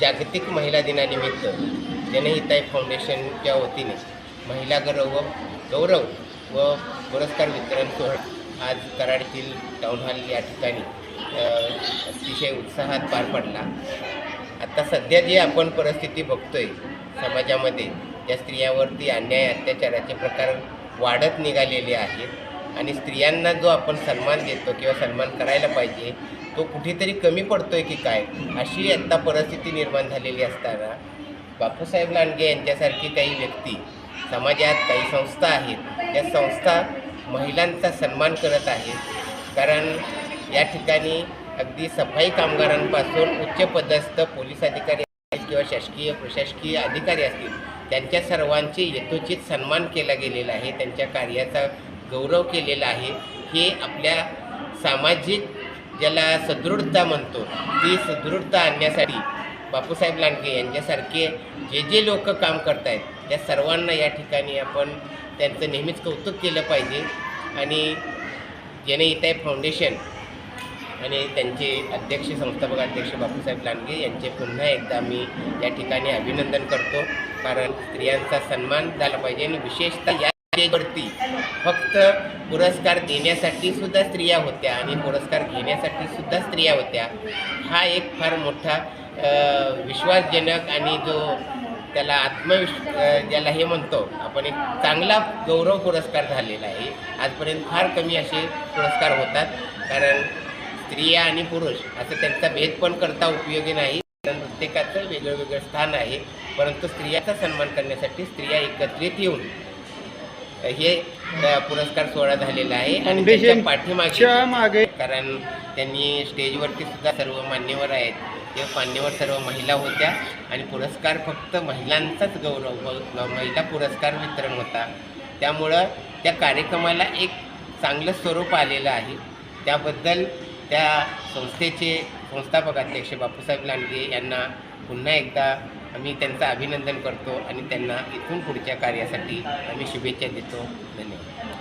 जागतिक महिला दिनानिमित्त जनहिताय फाउंडेशनच्या वतीने महिला गौरव गौरव व पुरस्कार वितरण सोहळा आज कराडतील टाऊन हॉल या ठिकाणी अतिशय उत्साहात पार पडला. आता सध्या जी आपण परिस्थिती बघतोय समाजामध्ये त्या स्त्रियांवरती अन्याय अत्याचाराचे प्रकार वाढत निघालेले आहेत. आणि स्त्रियांना जो आपण सन्मान देतो किंवा सन्मान करायला पाहिजे तो कुठेतरी कमी पडतोय की काय? अशी आत्ता परिस्थिती निर्माण झालेली असताना बापूसाहेब लांडगे यांच्यासारखी काही व्यक्ती समाजात काही संस्था आहेत त्या संस्था महिलांचा सन्मान करत आहेत. कारण या ठिकाणी अगदी सफाई कामगारांपासून उच्च पदस्थ पोलीस अधिकारी असतील किंवा शासकीय प्रशासकीय अधिकारी असतील त्यांच्या सर्वांचे यथोचित सन्मान केला गेलेला आहे. त्यांच्या कार्याचा गौरव केलेला आहे हे आपल्या सामाजिक ज्याला सदृढता म्हणतो ती सदृढता आणण्यासाठी बापूसाहेब लांडगे यांच्यासारखे जे जे लोक काम करत आहेत त्या सर्वांना या ठिकाणी आपण त्यांचं नेहमीच कौतुक केलं पाहिजे. आणि जनहिताय फाउंडेशन आणि त्यांचे अध्यक्ष संस्थापक अध्यक्ष बापूसाहेब लांडगे यांचे पुन्हा एकदा मी या ठिकाणी अभिनंदन करतो. कारण स्त्रियांचा सन्मान झाला पाहिजे आणि विशेषतः या स्टेजवरती फक्त पुरस्कार देण्यासाठी सुद्धा स्त्रिया होत्या आणि पुरस्कार घेण्यासाठी सुद्धा स्त्रिया होत्या हा एक फार मोठा विश्वासजनक आणि जो त्याला आत्मविश ज्याला हे म्हणतो आपण एक चांगला गौरव पुरस्कार झालेला आहे. आजपर्यंत फार कमी असे पुरस्कार होतात कारण स्त्रिया आणि पुरुष असं त्यांचा भेद पण करता उपयोगी नाही. कारण प्रत्येकाचं वेगळं वेगळं स्थान आहे परंतु स्त्रियाचा सन्मान करण्यासाठी स्त्रिया एकत्रित येऊन हे पुरस्कार सोहळा झालेला आहे आणि त्याच्या पाठीमागे च्या मागे. कारण त्यांनी स्टेजवरती सुद्धा सर्व मान्यवर आहेत. ते मान्यवर सर्व महिला होत्या आणि पुरस्कार फक्त महिलांचाच गौरव महिला पुरस्कार वितरण होता. त्यामुळं त्या कार्यक्रमाला एक चांगलं स्वरूप आलेलं आहे. त्याबद्दल त्या संस्थेचे संस्थापक अध्यक्ष बापूसाहेब लांडगे यांना पुन्हा एकदा आम्ही त्यांचं अभिनंदन करतो आणि त्यांना इथून पुढच्या कार्यासाठी आम्ही शुभेच्छा देतो. धन्यवाद.